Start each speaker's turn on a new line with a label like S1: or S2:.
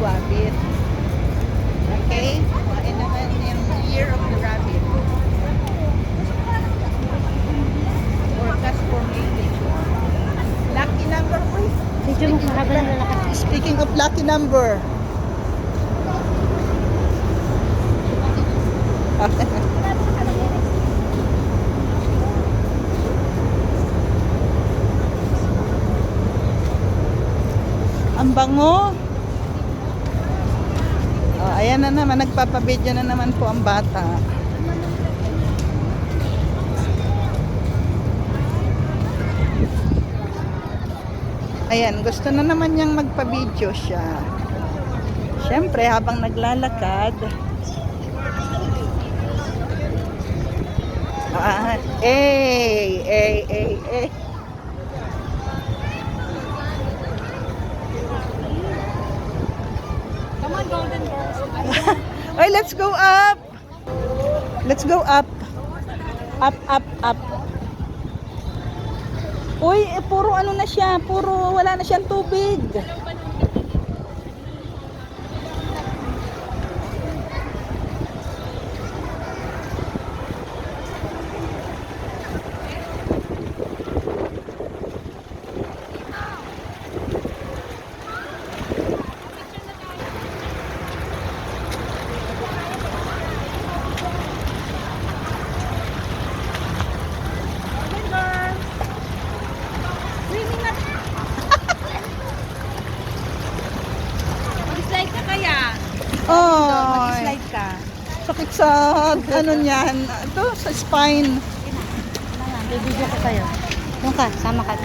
S1: rabbit. Okay? Kain naman yung year of the rabbit. Forecast for May. Lucky number, uy.
S2: Medyo mahaba na lalakad.
S1: Speaking of lucky number. Ang bango. Ayan na naman, nagpapabidyo na naman po ang bata. Ayan, gusto na naman niyang magpa-video siya. Siyempre, habang naglalakad, ah, eh, eh, eh, eh.
S2: Come on, golden girls.
S1: Oy, let's go up! Let's go up. Up, up, up. Uy, eh, puro ano na siya, puro wala na siyang tubig.
S2: Swimming na. Mag-slide ka kaya?
S1: Oh,
S2: Mag-slide ka.
S1: sakit sa ano niyan, ito sa spine.
S2: Bibigyan ko kayo. Doon ka, sama ka.